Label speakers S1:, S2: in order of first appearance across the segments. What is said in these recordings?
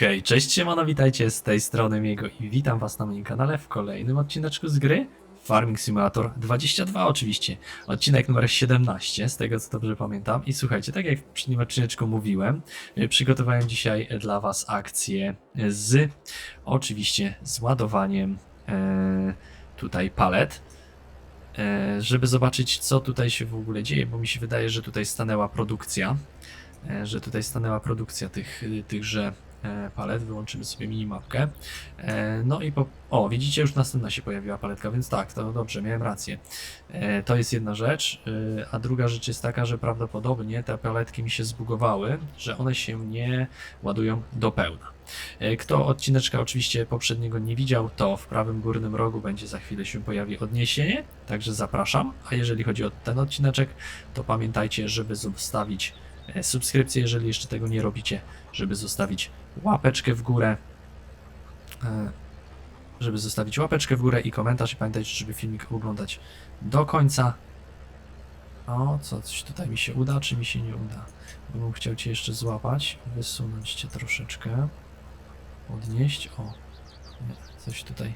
S1: Hej, cześć, siemano, witajcie z tej strony Miego i witam was na moim kanale w kolejnym odcineczku z gry Farming Simulator 22 oczywiście, odcinek numer 17, z tego co dobrze pamiętam. I słuchajcie, tak jak w poprzednim odcineczku mówiłem, y, przygotowałem dzisiaj dla was akcję z, oczywiście z ładowaniem e, tutaj palet, e, żeby zobaczyć co tutaj się w ogóle dzieje, bo mi się wydaje, że tutaj stanęła produkcja, e, że tutaj stanęła produkcja tych, tychże e, palet, wyłączymy sobie minimapkę. E, No i po... O, widzicie, już następna się pojawiła paletka, więc tak, to dobrze, miałem rację. E, To jest jedna rzecz, e, a druga rzecz jest taka, że prawdopodobnie te paletki mi się zbugowały, że one się nie ładują do pełna. E, Kto odcineczka oczywiście poprzedniego nie widział, to w prawym górnym rogu będzie za chwilę się pojawi odniesienie, także zapraszam. A jeżeli chodzi o ten odcineczek, to pamiętajcie, żeby zostawić e, subskrypcję, jeżeli jeszcze tego nie robicie, żeby zostawić łapeczkę w górę, e, żeby zostawić łapeczkę w górę i komentarz i pamiętajcie, żeby filmik oglądać do końca. O, co, coś tutaj mi się uda, czy mi się nie uda? Bym chciał Cię jeszcze złapać, wysunąć Cię troszeczkę, podnieść, o, coś tutaj,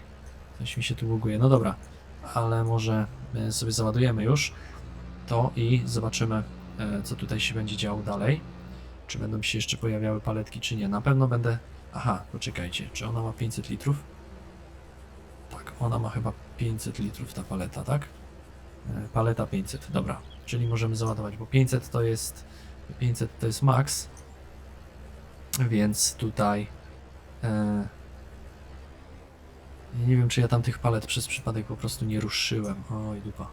S1: coś mi się tu buguje, no dobra, ale może e, sobie załadujemy już to i zobaczymy, e, co tutaj się będzie działo dalej. Czy będą się jeszcze pojawiały paletki, czy nie. Na pewno będę. Aha, poczekajcie, czy ona ma 500 litrów? Tak, ona ma chyba 500 litrów ta paleta, tak? E, Paleta 500, dobra. Czyli możemy załadować, bo 500 to jest 500 to jest max. Więc tutaj e, nie wiem, czy ja tam tych palet przez przypadek po prostu nie ruszyłem. Oj, dupa.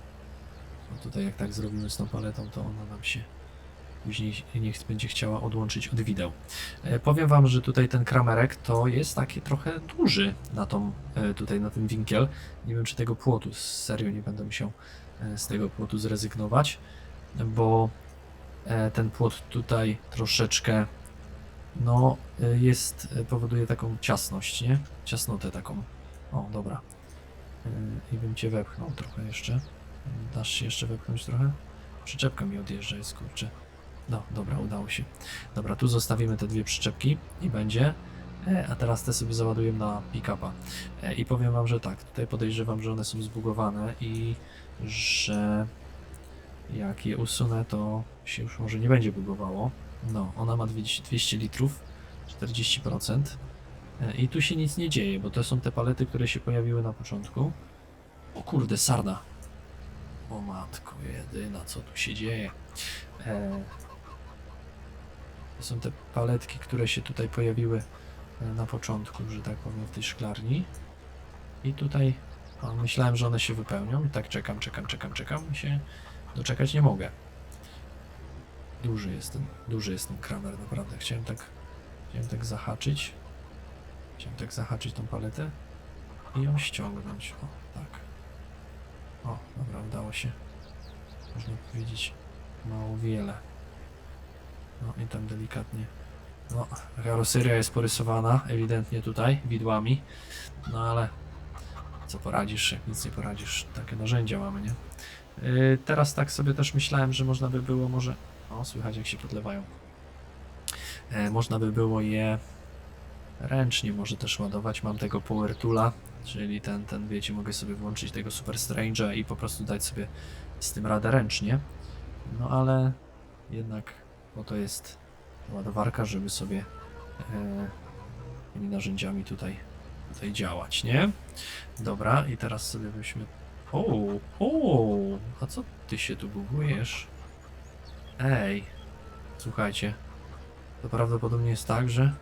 S1: No tutaj jak tak zrobimy z tą paletą, to ona nam się później nie ch- będzie chciała odłączyć od wideł. E, powiem wam, że tutaj ten kramerek to jest taki trochę duży na tą, e, tutaj na ten winkiel. Nie wiem, czy tego płotu, serio nie będę musiał e, z tego płotu zrezygnować, bo ten płot tutaj troszeczkę no jest, powoduje taką ciasność, nie? Ciasnotę taką. O, dobra. I bym cię wepchnął trochę jeszcze. Dasz się jeszcze wepchnąć trochę? Przyczepka mi odjeżdża, jest kurczę. No, dobra, udało się. Dobra, tu zostawimy te dwie przyczepki i będzie. E, a teraz te sobie załadujemy na pick-upa. E, I powiem wam, że tak, tutaj podejrzewam, że one są zbugowane i że jak je usunę, to się już może nie będzie bugowało. No, ona ma 200 200 litrów, 40%. E, I tu się nic nie dzieje, bo to są te palety, które się pojawiły na początku. O kurde, sarna. O matko jedyna, co tu się dzieje? E, to są te paletki, które się tutaj pojawiły e, na początku, że tak powiem, w tej szklarni. I tutaj o, myślałem, że one się wypełnią. I tak czekam, czekam, czekam, czekam. I się doczekać nie mogę. Duży jest ten, duży jest ten kramer, naprawdę. Chciałem tak, chciałem tak zahaczyć. Chciałem tak zahaczyć tą paletę i ją ściągnąć. O, tak. O, dobra, udało się. Można powiedzieć mało wiele. No i tam delikatnie. No, karoseria jest porysowana ewidentnie tutaj widłami. No ale co poradzisz, jak nic nie poradzisz. Takie narzędzia mamy, nie? Yy, teraz tak sobie też myślałem, że można by było może... O, słychać jak się podlewają. E, można by było je ręcznie może też ładować. Mam tego Power Toola, czyli ten, ten wiecie, mogę sobie włączyć tego Super Strange'a i po prostu dać sobie z tym radę ręcznie. No ale jednak po to jest ładowarka, żeby sobie e, tymi narzędziami tutaj, tutaj działać, nie? Dobra, i teraz sobie byśmy. O, o, a co ty się tu bugujesz? Ej, słuchajcie, to prawdopodobnie jest tak, że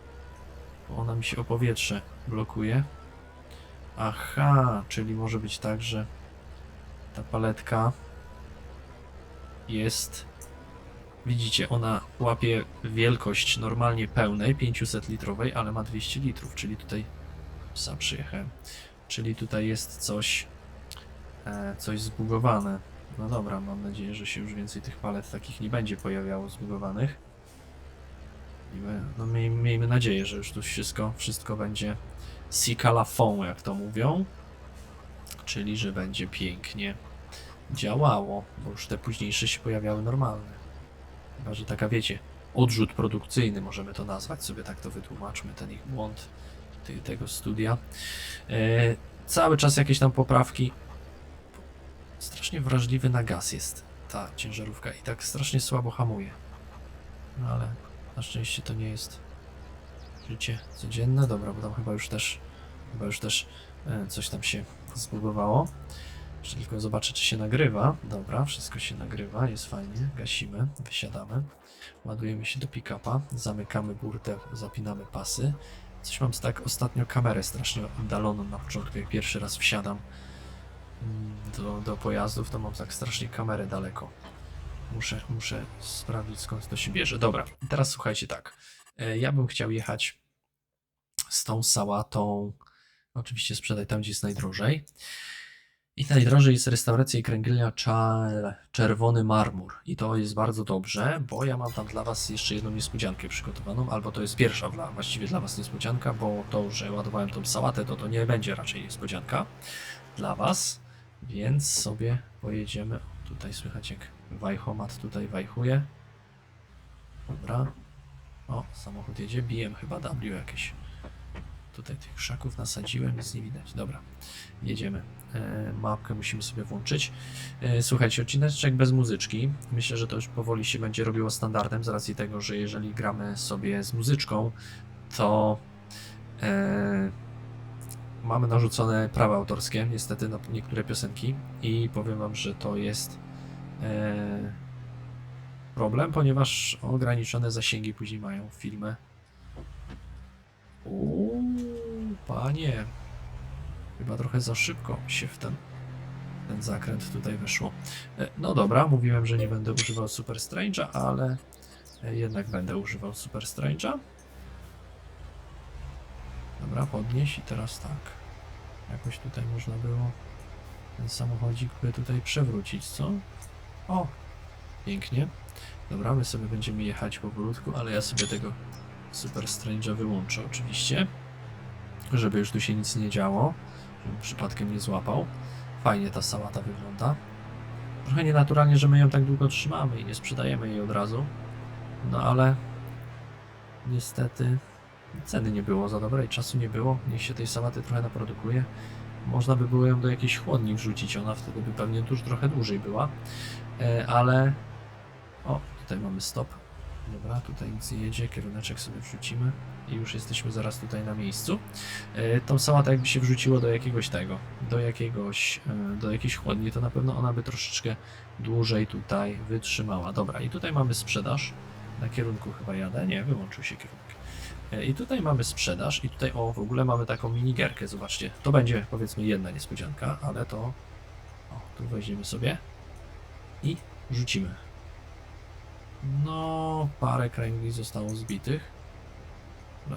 S1: ona mi się o powietrze blokuje. Aha, czyli może być tak, że ta paletka jest. Widzicie, ona łapie wielkość normalnie pełnej, 500 litrowej, ale ma 200 litrów, czyli tutaj psa przyjechałem. Czyli tutaj jest coś, e, coś zbugowane. No dobra, mam nadzieję, że się już więcej tych palet takich nie będzie pojawiało zbugowanych. No miej, miejmy nadzieję, że już tu wszystko, wszystko będzie Sikalafon, jak to mówią. Czyli, że będzie pięknie działało, bo już te późniejsze się pojawiały normalne. Chyba, że taka wiecie, odrzut produkcyjny, możemy to nazwać, sobie tak to wytłumaczmy, ten ich błąd tego studia. E, cały czas jakieś tam poprawki. Strasznie wrażliwy na gaz jest ta ciężarówka i tak strasznie słabo hamuje. No ale na szczęście to nie jest życie codzienne. Dobra, bo tam chyba już też chyba już też e, coś tam się zbugowało. Tylko zobaczę, czy się nagrywa. Dobra, wszystko się nagrywa, jest fajnie. Gasimy, wysiadamy. Ładujemy się do pick-upa, zamykamy burtę, zapinamy pasy. Coś mam tak ostatnio kamerę strasznie oddaloną na początku, jak pierwszy raz wsiadam mm, do, do pojazdów, to mam tak strasznie kamerę daleko. Muszę, muszę sprawdzić skąd to się bierze. Dobra, teraz słuchajcie tak. E, Ja bym chciał jechać z tą sałatą. Oczywiście sprzedaj tam, gdzie jest najdrożej. I najdrożej jest restauracja i kręgielnia Czerwony Marmur. I to jest bardzo dobrze, bo ja mam tam dla Was jeszcze jedną niespodziankę przygotowaną, albo to jest pierwsza dla, właściwie dla Was niespodzianka, bo to, że ładowałem tą sałatę, to to nie będzie raczej niespodzianka dla Was. Więc sobie pojedziemy. Tutaj słychać jak wajchomat tutaj wajchuje. Dobra. O, samochód jedzie. BM chyba W jakieś. Tutaj tych krzaków nasadziłem, nic nie widać. Dobra, jedziemy. E, mapkę musimy sobie włączyć. E, słuchajcie, odcineczek bez muzyczki. Myślę, że to już powoli się będzie robiło standardem z racji tego, że jeżeli gramy sobie z muzyczką, to e, mamy narzucone prawa autorskie, niestety, na niektóre piosenki i powiem wam, że to jest e, problem, ponieważ ograniczone zasięgi później mają filmy. Uuu, panie. Chyba trochę za szybko się w ten, ten zakręt tutaj wyszło. E, No dobra, mówiłem, że nie będę używał Super Strange'a, ale e, jednak będę używał Super Strange'a. Dobra, podnieś i teraz tak. Jakoś tutaj można było ten samochodzik tutaj przewrócić, co? O, pięknie. Dobra, my sobie będziemy jechać powolutku, ale ja sobie tego Super Strange'a wyłączę oczywiście, żeby już tu się nic nie działo, przypadkiem nie złapał. Fajnie ta sałata wygląda. Trochę nienaturalnie, że my ją tak długo trzymamy i nie sprzedajemy jej od razu. No ale niestety ceny nie było za dobre i czasu nie było. Niech się tej sałaty trochę naprodukuje. Można by było ją do jakiejś chłodni wrzucić, ona wtedy by pewnie tuż trochę dłużej była. E, ale... O, tutaj mamy stop. Dobra, tutaj nic nie jedzie, kieruneczek sobie wrzucimy i już jesteśmy zaraz tutaj na miejscu. E, tą sałatę jakby się wrzuciło do jakiegoś tego, do jakiegoś, e, do jakiejś chłodni, to na pewno ona by troszeczkę dłużej tutaj wytrzymała. Dobra, i tutaj mamy sprzedaż. Na kierunku chyba jadę, nie, wyłączył się kierunek. E, I tutaj mamy sprzedaż i tutaj, o, w ogóle mamy taką minigierkę, zobaczcie. To będzie powiedzmy jedna niespodzianka, ale to, o, tu weźmiemy sobie i rzucimy. No, parę kręgli zostało zbitych.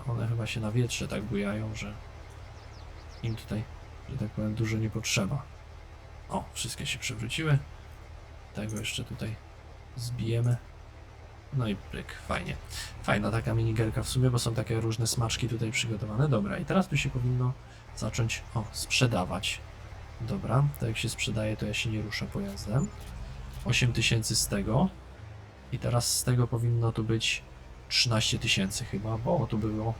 S1: One chyba się na wietrze tak bujają, że im tutaj, że tak powiem, dużo nie potrzeba. O, wszystkie się przewróciły. Tego jeszcze tutaj zbijemy. No i pryk, fajnie. Fajna taka minigerka w sumie, bo są takie różne smaczki tutaj przygotowane. Dobra, i teraz tu się powinno zacząć, o, sprzedawać. Dobra, to jak się sprzedaje, to ja się nie ruszę pojazdem. 8000 z tego. I teraz z tego powinno tu być 13 tysięcy chyba, bo tu było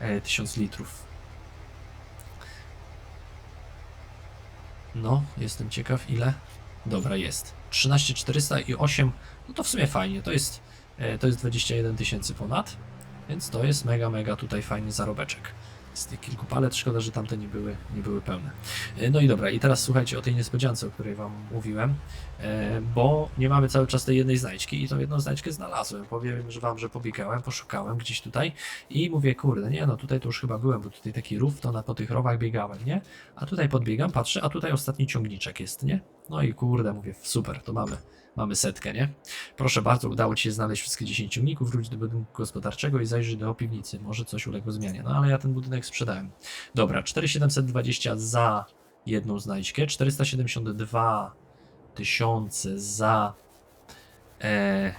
S1: e, 1000 litrów. No, jestem ciekaw ile. Dobra, jest. 13400 i 8, no to w sumie fajnie, to jest, e, to jest 21 tysięcy ponad, więc to jest mega, mega tutaj fajny zarobeczek. Z tych kilku palet, szkoda, że tamte nie były, nie były pełne. E, No i dobra, i teraz słuchajcie o tej niespodziance, o której wam mówiłem, e, bo nie mamy cały czas tej jednej znajdźki i tą jedną znajdźkę znalazłem. Powiem że wam, że pobiegałem, poszukałem gdzieś tutaj i mówię, kurde, nie no, tutaj to już chyba byłem, bo tutaj taki rów, to na po tych rowach biegałem, nie? A tutaj podbiegam, patrzę, a tutaj ostatni ciągniczek jest, nie? No i kurde, mówię, super, to mamy, mamy setkę, nie? Proszę bardzo, udało Ci się znaleźć wszystkie 10 ciągników, wróć do budynku gospodarczego i zajrzyj do piwnicy, może coś uległo zmianie. No ale ja ten budynek sprzedałem. Dobra, 4720 za jedną znajdźkę, 472 tysiące za e,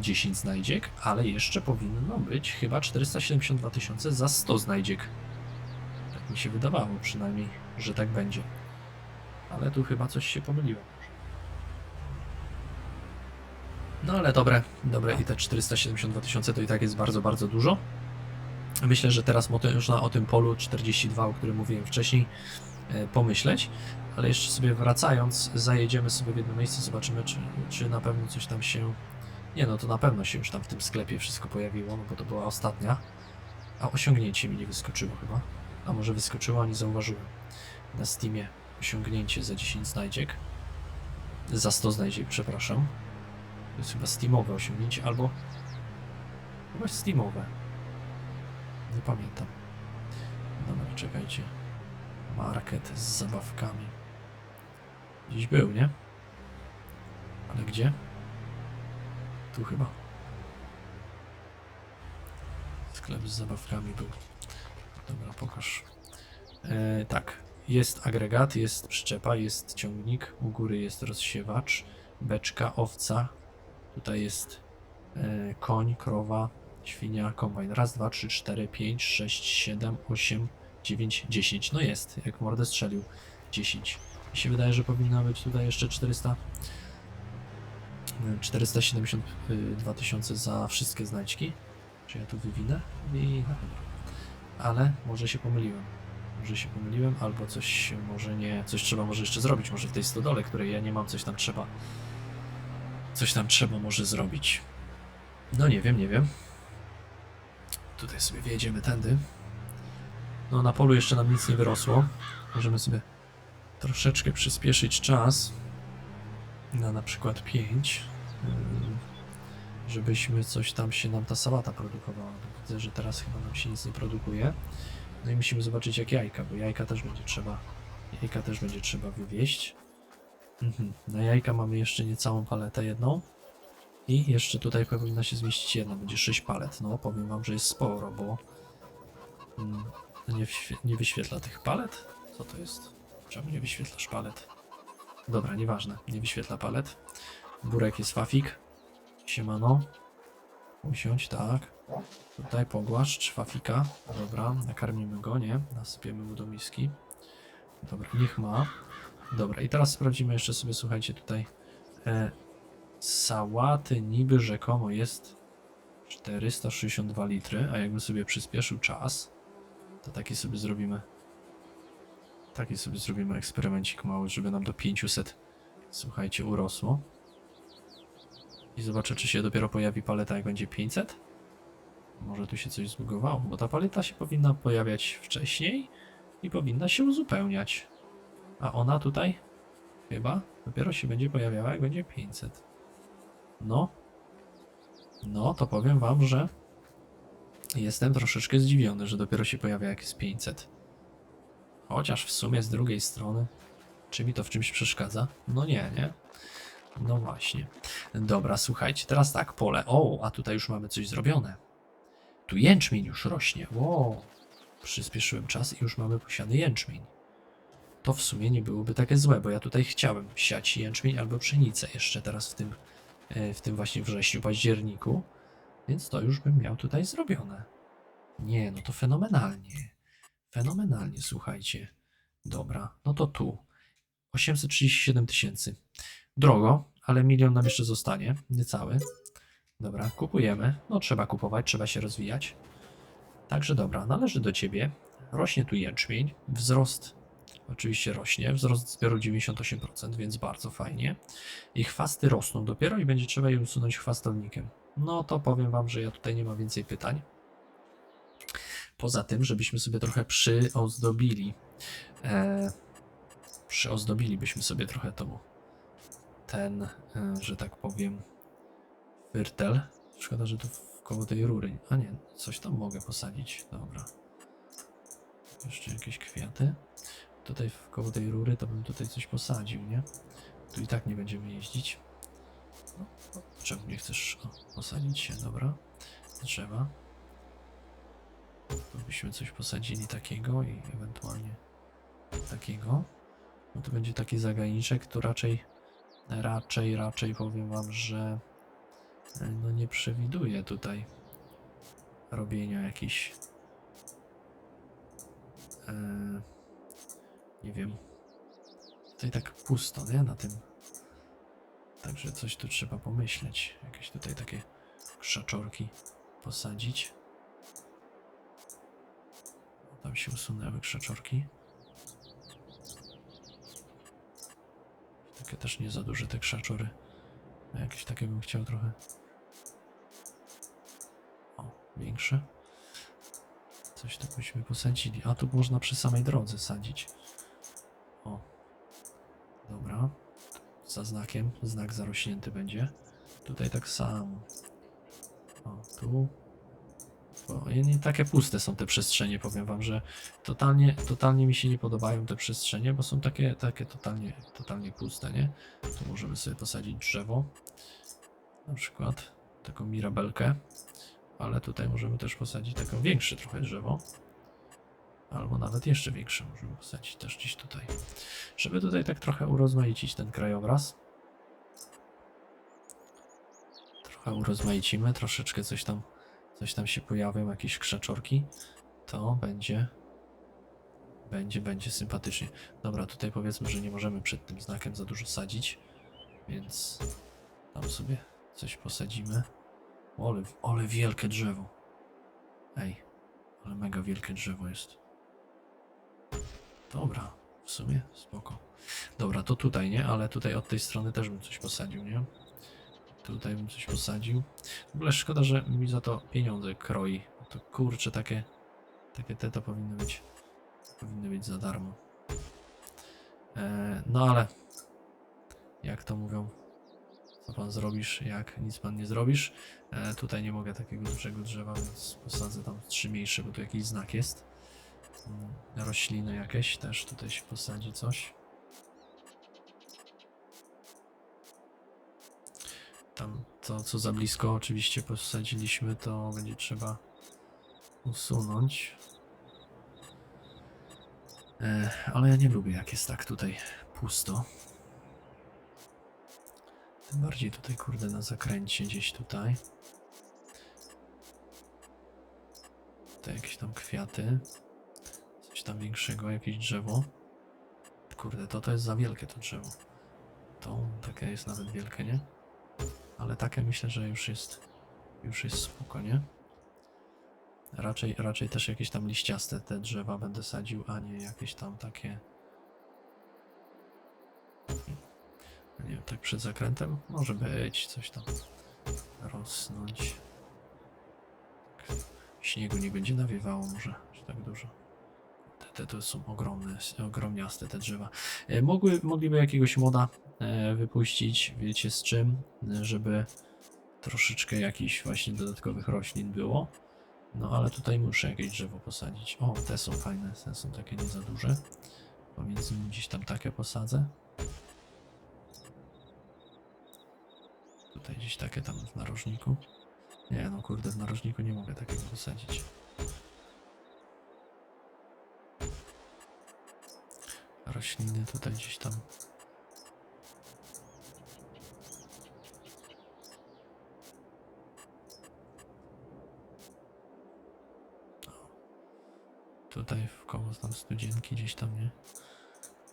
S1: 10 znajdziek, ale jeszcze powinno być chyba 472 tysiące za 100 znajdziek. Tak mi się wydawało przynajmniej, że tak będzie. Ale tu chyba coś się pomyliło. No ale dobre, dobre i te 472 tysiące to i tak jest bardzo, bardzo dużo. Myślę, że teraz mo- można o tym polu 42, o którym mówiłem wcześniej, e, pomyśleć, ale jeszcze sobie wracając, zajedziemy sobie w jedno miejsce, zobaczymy, czy, czy na pewno coś tam się. Nie, no to na pewno się już tam w tym sklepie wszystko pojawiło, no bo to była ostatnia. A osiągnięcie mi nie wyskoczyło chyba. A może wyskoczyło, a nie zauważyłem. Na Steamie osiągnięcie za 10 znajdziek. Za 100 znajdziek, przepraszam. To jest chyba Steamowe osiągnięcie, albo. Chyba Steamowe. Nie pamiętam. Dobra, czekajcie. Market z zabawkami. Gdzieś był, nie? Ale gdzie? Tu chyba. Sklep z zabawkami był. Dobra, pokaż. E, tak. Jest agregat, jest przyczepa, jest ciągnik. U góry jest rozsiewacz, beczka, owca. Tutaj jest e, koń, krowa, świnia, kombajn. Raz, dwa, trzy, cztery, pięć, sześć, siedem, osiem, dziewięć, dziesięć. No jest, jak mordę strzelił. 10. Mi się wydaje, że powinno być tutaj jeszcze 400. e, 472 tysiące za wszystkie znajdźki. Czy ja tu wywinę? Wywinę chyba. Ale może się pomyliłem. Może się pomyliłem, albo coś może nie. Coś trzeba może jeszcze zrobić. Może w tej stodole, której ja nie mam, coś tam trzeba. Coś tam trzeba może zrobić. No nie wiem, nie wiem. Tutaj sobie wjedziemy tędy. No na polu jeszcze nam nic nie wyrosło. Możemy sobie troszeczkę przyspieszyć czas. Na na przykład 5. Żebyśmy coś tam się nam ta sałata produkowała. Widzę, że teraz chyba nam się nic nie produkuje. No i musimy zobaczyć jak jajka, bo jajka też będzie trzeba. Jajka też będzie trzeba wywieźć. Mhm. Na jajka mamy jeszcze niecałą paletę jedną. I jeszcze tutaj powinna się zmieścić jedna, będzie 6 palet. No, powiem wam, że jest sporo, bo mm, nie, wświe- nie wyświetla tych palet. Co to jest? Czemu nie wyświetlasz palet? Dobra, nieważne, nie wyświetla palet. Burek jest fafik. Siemano. Usiądź, tak. Tutaj pogłaszcz fafika. Dobra, nakarmimy go, nie? Nasypiemy mu do miski. Dobra, niech ma. Dobra, i teraz sprawdzimy jeszcze sobie, słuchajcie, tutaj e, sałaty niby rzekomo jest 462 litry, a jakbym sobie przyspieszył czas, to taki sobie zrobimy taki sobie zrobimy eksperymencik mały, żeby nam do 500 słuchajcie, urosło. I zobaczę, czy się dopiero pojawi paleta, jak będzie 500. Może tu się coś zbugowało, bo ta paleta się powinna pojawiać wcześniej i powinna się uzupełniać. A ona tutaj chyba dopiero się będzie pojawiała, jak będzie 500. No. No, to powiem wam, że jestem troszeczkę zdziwiony, że dopiero się pojawia, jak jest 500. Chociaż w sumie z drugiej strony, czy mi to w czymś przeszkadza? No nie, nie? No właśnie. Dobra, słuchajcie, teraz tak, pole. O, a tutaj już mamy coś zrobione. Tu jęczmień już rośnie. Wow. Przyspieszyłem czas i już mamy posiany jęczmień. To w sumie nie byłoby takie złe, bo ja tutaj chciałem siać jęczmień albo pszenicę jeszcze teraz w tym, e, w tym właśnie wrześniu, październiku. Więc to już bym miał tutaj zrobione. Nie, no to fenomenalnie. Fenomenalnie, słuchajcie. Dobra, no to tu. 837 tysięcy. Drogo, ale milion nam jeszcze zostanie, niecały. Dobra, kupujemy. No trzeba kupować, trzeba się rozwijać. Także dobra, należy do ciebie. Rośnie tu jęczmień. Wzrost oczywiście rośnie. Wzrost zbioru 98%, więc bardzo fajnie. I chwasty rosną dopiero i będzie trzeba je usunąć chwastownikiem. No to powiem wam, że ja tutaj nie mam więcej pytań. Poza tym, żebyśmy sobie trochę przyozdobili. E, przyozdobilibyśmy sobie trochę tą ten, e, że tak powiem, wyrtel. Szkoda, że tu koło tej rury. A nie, coś tam mogę posadzić. Dobra. Jeszcze jakieś kwiaty. Tutaj koło tej rury to bym tutaj coś posadził, nie? Tu i tak nie będziemy jeździć. No, no, czemu nie chcesz o, posadzić się? Dobra. Drzewa. Tu byśmy coś posadzili takiego i ewentualnie takiego. No to będzie taki zagajniczek, to raczej raczej, raczej powiem wam, że e, no nie przewiduję tutaj robienia jakichś e, nie wiem tutaj tak pusto, nie? Na tym Także coś tu trzeba pomyśleć. Jakieś tutaj takie krzaczorki posadzić. Tam się usunęły krzaczorki. Takie też nie za duże te krzaczory. A Jakieś takie bym chciał trochę. O, większe. Coś tu byśmy posadzili. A tu można przy samej drodze sadzić. Dobra. Za znakiem. Znak zarośnięty będzie. Tutaj tak samo. O, tu. Bo nie takie puste są te przestrzenie, powiem wam, że totalnie, totalnie mi się nie podobają te przestrzenie, bo są takie, takie totalnie, totalnie puste, nie? Tu możemy sobie posadzić drzewo. Na przykład taką mirabelkę. Ale tutaj możemy też posadzić taką większe trochę drzewo. Albo nawet jeszcze większe możemy posadzić też gdzieś tutaj. Żeby tutaj tak trochę urozmaicić ten krajobraz. Trochę urozmaicimy, troszeczkę coś tam, coś tam się pojawią, jakieś krzaczorki. To będzie, będzie, będzie sympatycznie. Dobra, tutaj powiedzmy, że nie możemy przed tym znakiem za dużo sadzić, więc tam sobie coś posadzimy. Ole, ole wielkie drzewo. Ej, ale mega wielkie drzewo jest. Dobra, w sumie spoko. Dobra, to tutaj nie, ale tutaj od tej strony też bym coś posadził, nie? Tutaj bym coś posadził. W ogóle szkoda, że mi za to pieniądze kroi. To kurczę, takie, takie te to powinny być, powinny być za darmo. E, no ale, jak to mówią, co pan zrobisz, jak nic pan nie zrobisz. E, tutaj nie mogę takiego dużego drzewa, więc posadzę tam trzy mniejsze, bo tu jakiś znak jest. Rośliny jakieś też tutaj się posadzi coś. Tam to, co za blisko oczywiście posadziliśmy, to będzie trzeba usunąć. E, ale ja nie lubię, jak jest tak tutaj pusto. Tym bardziej tutaj, kurde, na zakręcie gdzieś tutaj. Tutaj jakieś tam kwiaty. Tam większego, jakieś drzewo. Kurde, to to jest za wielkie to drzewo. To takie jest nawet wielkie, nie? Ale takie myślę, że już jest już jest spoko, nie? Raczej, raczej też jakieś tam liściaste te drzewa będę sadził, a nie jakieś tam takie nie wiem, tak przed zakrętem może być coś tam rosnąć. Tak, Śniegu nie będzie nawiewało może, że tak dużo. Te, to są ogromne, ogromniaste te drzewa. E, mogły, mogliby jakiegoś moda e, wypuścić, wiecie z czym, żeby troszeczkę jakichś właśnie dodatkowych roślin było. No ale tutaj muszę jakieś drzewo posadzić. O, te są fajne, te są takie nie za duże. Pomiędzy nimi gdzieś tam takie posadzę. Tutaj gdzieś takie tam w narożniku. Nie no kurde, w narożniku nie mogę takiego posadzić. Rośliny tutaj gdzieś tam. Tutaj w koło tam studzienki gdzieś tam, nie?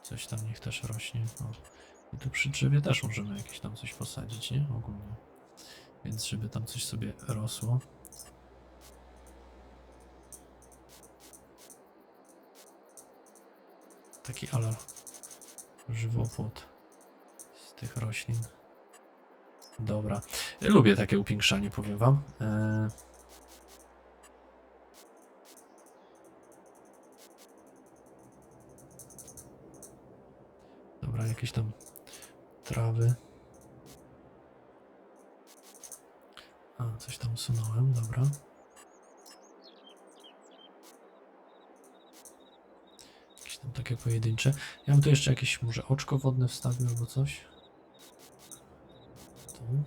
S1: Coś tam niech też rośnie. O. I tu przy drzewie też możemy jakieś tam coś posadzić, nie? Ogólnie. Więc żeby tam coś sobie rosło. Taki ala żywopłot z tych roślin. Dobra. Lubię takie upiększanie, powiem wam. Eee... Dobra, jakieś tam trawy. A, coś tam usunąłem, dobra. Jakieś tam takie pojedyncze. Ja bym tu jeszcze jakieś może oczko wodne wstawił albo coś. Tu.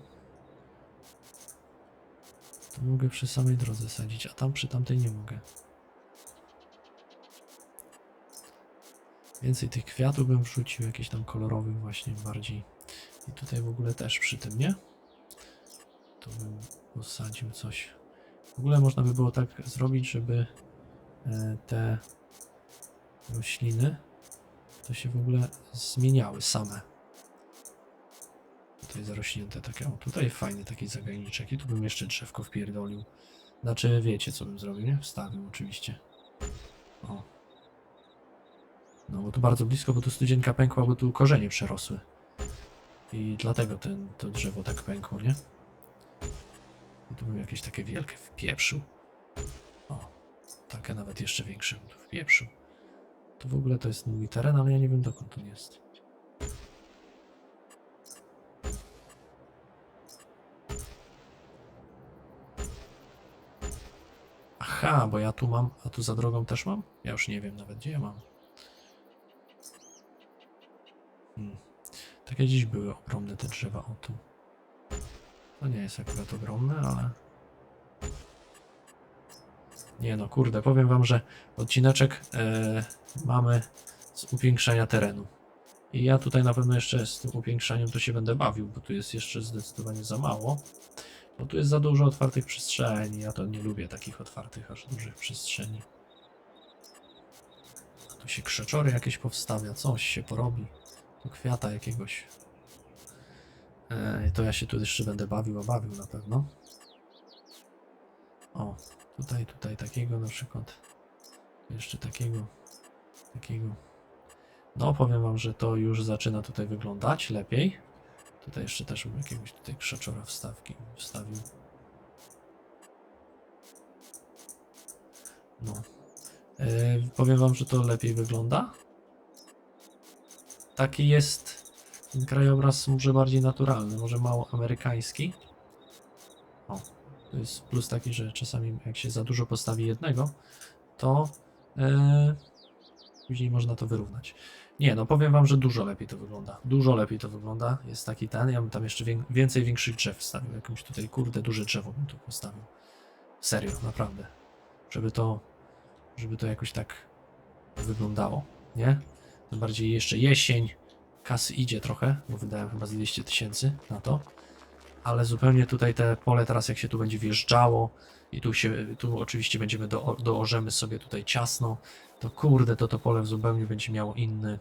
S1: Tu mogę przy samej drodze sadzić, a tam przy tamtej nie mogę. Więcej tych kwiatów bym wrzucił, jakichś tam kolorowych właśnie bardziej. I tutaj w ogóle też przy tym, nie? Tu bym posadził coś. W ogóle można by było tak zrobić, żeby e, te rośliny to się w ogóle zmieniały same. Tutaj zarośnięte takie. O, tutaj fajny taki zagajniczek i tu bym jeszcze drzewko wpierdolił. Znaczy, wiecie co bym zrobił, nie? Wstawił oczywiście. O. No bo tu bardzo blisko, bo tu studzienka pękła, bo tu korzenie przerosły. I dlatego ten, to drzewo tak pękło, nie? I tu bym jakieś takie wielkie wpieprzył. O, takie nawet jeszcze większe bym tu wpieprzył. To w ogóle to jest mój teren, ale ja nie wiem dokąd on jest. Aha, bo ja tu mam, a tu za drogą też mam? Ja już nie wiem nawet gdzie ja mam. Hmm. Takie dziś były ogromne te drzewa, o tu. To nie jest akurat ogromne, ale... Nie no, kurde, powiem wam, że odcineczek e, mamy z upiększania terenu. I ja tutaj na pewno jeszcze z tym upiększaniem to się będę bawił, bo tu jest jeszcze zdecydowanie za mało. Bo tu jest za dużo otwartych przestrzeni. Ja to nie lubię takich otwartych, aż dużych przestrzeni. Tu się krzeczory jakieś powstawia, coś się porobi. Tu kwiata jakiegoś. E, to ja się tu jeszcze będę bawił, a bawił na pewno. O, tutaj, tutaj takiego na przykład. Jeszcze takiego, takiego. No, powiem wam, że to już zaczyna tutaj wyglądać lepiej. Tutaj jeszcze też bym jakiegoś tutaj krzaczora wstawki wstawił. No. E, powiem wam, że to lepiej wygląda. Taki jest krajobraz może bardziej naturalny, może mało amerykański. To jest plus taki, że czasami jak się za dużo postawi jednego, to e, później można to wyrównać. Nie, no powiem wam, że dużo lepiej to wygląda. Dużo lepiej to wygląda. Jest taki ten. Ja bym tam jeszcze wię- więcej większych drzew wstawił. Jakimś tutaj, kurde, duże drzewo bym tu postawił. Serio, naprawdę. Żeby to, żeby to jakoś tak wyglądało, nie? Tym bardziej jeszcze jesień. Kasy idzie trochę, bo wydałem chyba z 200 tysięcy na to. Ale zupełnie tutaj te pole teraz jak się tu będzie wjeżdżało i tu się, tu oczywiście będziemy do, doorzemy sobie tutaj ciasno, to kurde, to to pole zupełnie będzie miało inny,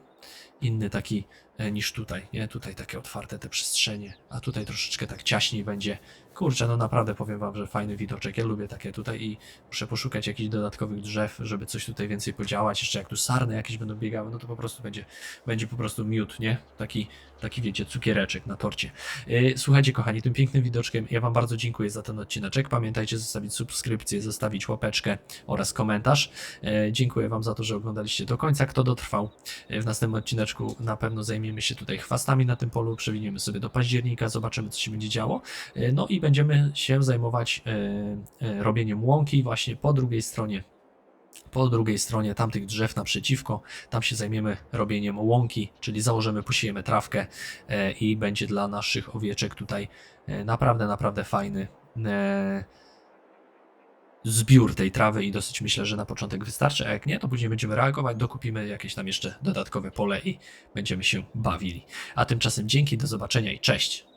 S1: inny taki e, niż tutaj, nie? Tutaj takie otwarte te przestrzenie, a tutaj troszeczkę tak ciaśniej będzie. Kurczę, no naprawdę powiem wam, że fajny widoczek. Ja lubię takie tutaj i muszę poszukać jakichś dodatkowych drzew, żeby coś tutaj więcej podziałać. Jeszcze jak tu sarny jakieś będą biegały, no to po prostu będzie, będzie po prostu miód, nie? Taki, taki wiecie, cukiereczek na torcie. Yy, Słuchajcie, kochani, tym pięknym widoczkiem ja Wam bardzo dziękuję za ten odcineczek. Pamiętajcie zostawić subskrypcję, zostawić łapeczkę oraz komentarz. E, Dziękuję Wam za to, że oglądaliście do końca. Kto dotrwał, e, w następnym odcineczku na pewno zajmiemy się tutaj chwastami na tym polu, przewiniemy sobie do października, zobaczymy, co się będzie działo. E, No i będziemy się zajmować e, e, robieniem łąki właśnie po drugiej stronie po drugiej stronie tamtych drzew naprzeciwko, tam się zajmiemy robieniem łąki, czyli założymy, posiejemy trawkę i będzie dla naszych owieczek tutaj naprawdę, naprawdę fajny zbiór tej trawy i dosyć myślę, że na początek wystarczy, a jak nie, to później będziemy reagować, dokupimy jakieś tam jeszcze dodatkowe pole i będziemy się bawili. A tymczasem dzięki, do zobaczenia i cześć!